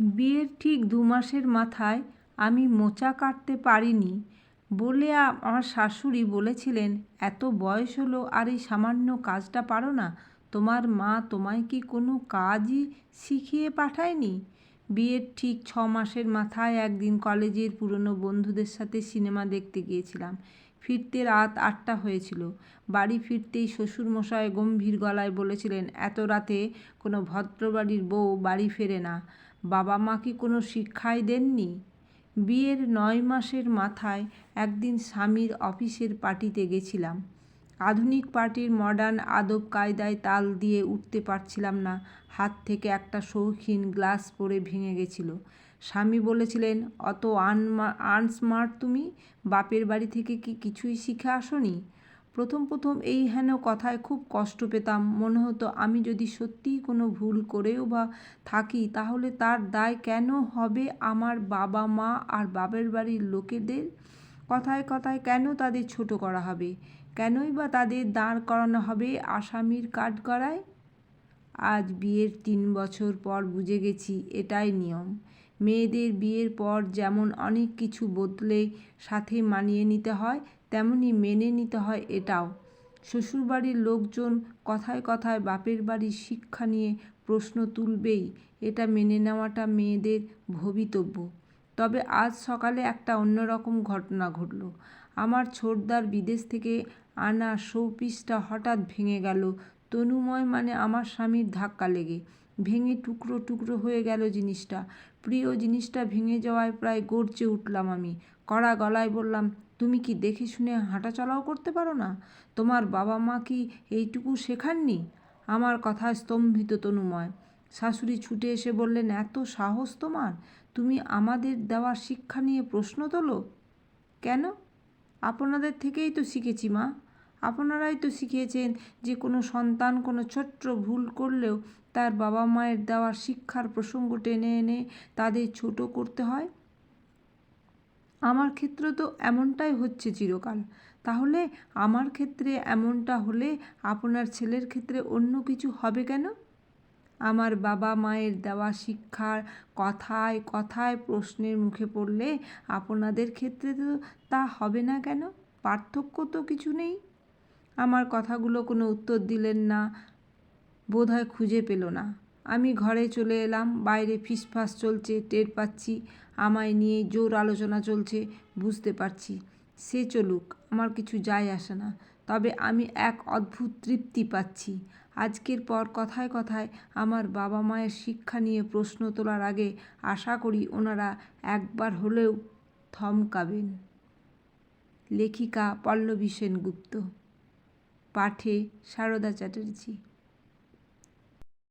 বিয়ের ঠিক দু মাসের মাথায় আমি মোচা কাটতে পারিনি বলে আমার শাশুড়ি বলেছিলেন, এত বয়স হলো আর এই সামান্য কাজটা পারো না। তোমার মা তোমায় কি কোনো কাজই শিখিয়ে পাঠায়নি? বিয়ের ঠিক ছ মাসের মাথায় একদিন কলেজের পুরনো বন্ধুদের সাথে সিনেমা দেখতে গিয়েছিলাম। ফিরতে রাত আটটা হয়েছিল। বাড়ি ফিরতেই শ্বশুরমশাই গম্ভীর গলায় বলেছিলেন, এত রাতে কোনো ভদ্রবাড়ির বউ বাড়ি ফেরে না। বাবা মা কি কোনো শিক্ষাই দেননি? বিয়ের নয় মাসের মাথায় একদিন স্বামীর অফিসের পার্টিতে গেছিলাম। আধুনিক পার্টির মডার্ন আদব কায়দায় তাল দিয়ে উঠতে পারছিলাম না। হাত থেকে একটা শৌখিন গ্লাস পড়ে ভেঙে গেছিল। স্বামী বলেছিলেন, অত আনমা, আনস্মার্ট তুমি? বাপের বাড়ি থেকে কি কিছুই শিখে আসনি? প্রথম প্রথম এই হেন কথায় খুব কষ্ট পেতাম। মনে হতো আমি যদি সত্যিই কোনো ভুল করেও বা থাকি, তাহলে তার দায় কেন হবে আমার বাবা মা আর বাপের বাড়ির লোকেদের? কথায় কথায় কেন তাদের ছোট করা হবে? কেনই বা তাদের দাঁড় করানো হবে আসামির কাঠগড়ায়? আজ বিয়ের তিন বছর পর বুঝে গেছি এটাই নিয়ম। মেয়েদের বিয়ের পর যেমন অনেক কিছু বদলে সাথে মানিয়ে নিতে হয় তেমনি মেনে নিতে হয় এটাও। শ্বশুরবাড়ির লোকজন কথায় কথায় বাপের বাড়ির শিক্ষা নিয়ে প্রশ্ন তুলবেই, এটা মেনে নেওয়াটা মেয়েদের ভবিতব্য। তবে আজ সকালে একটা অন্যরকম ঘটনা ঘটল। আমার ছোটদার বিদেশ থেকে আনা শোপিসটা হঠাৎ ভেঙে গেল। তনুময় মানে আমার স্বামীর ধাক্কা লেগে। ভেঙে টুকরো টুকরো হয়ে গেল জিনিসটা। প্রিয় জিনিসটা ভেঙে যাওয়ায় প্রায় গর্জে উঠলাম আমি। কড়া গলায় বললাম তুমি কি দেখে শুনে হাঁটাচলাও করতে পারো না? তোমার বাবা মা কি এইটুকু শেখাননি? আমার কথা স্তম্ভিত তনুময়। শাশুড়ি ছুটে এসে বললেন, এত সাহস তোমার? তুমি আমাদের দেওয়া শিক্ষা নিয়ে প্রশ্ন তোলো? কেন? আপনাদের থেকেই তো শিখেছি মা। আপনারাই তো শিখিয়েছেন যে কোনো সন্তান কোনো ছোট্ট ভুল করলেও তার বাবা মায়ের দেওয়ার শিক্ষার প্রসঙ্গ টেনে এনে তাদের ছোট করতে হয়। আমার ক্ষেত্রে তো এমনটাই হচ্ছে চিরকাল। তাহলে আমার ক্ষেত্রে এমনটা হলে আপনার ছেলের ক্ষেত্রে অন্য কিছু হবে কেন? আমার বাবা মায়ের দেওয়া শিক্ষার কথায় কথায় প্রশ্নের মুখে পড়লে আপনাদের ক্ষেত্রে তো তা হবে না কেন? পার্থক্য তো কিছু নেই। আমার কথাগুলো কোনো উত্তর দিলেন না, বোধহয় খুঁজে পেল না। আমি ঘরে চলে এলাম, বাইরে ফিসফাস চলছে, টের পাচ্ছি, আমায় নিয়ে জোর আলোচনা চলছে, বুঝতে পারছি। সে চলুক, আমার কিছু যায় আসে না। তবে আমি এক অদ্ভুত তৃপ্তি পাচ্ছি। আজকের পর কথায় কথায় আমার বাবা মায়ের শিক্ষা নিয়ে প্রশ্ন তোলার আগে আশা করি ওনারা একবার হলেও থমকাবেন। লেখিকা পল্লবী সেনগুপ্ত। পাঠে সারদা চ্যাটার্জি।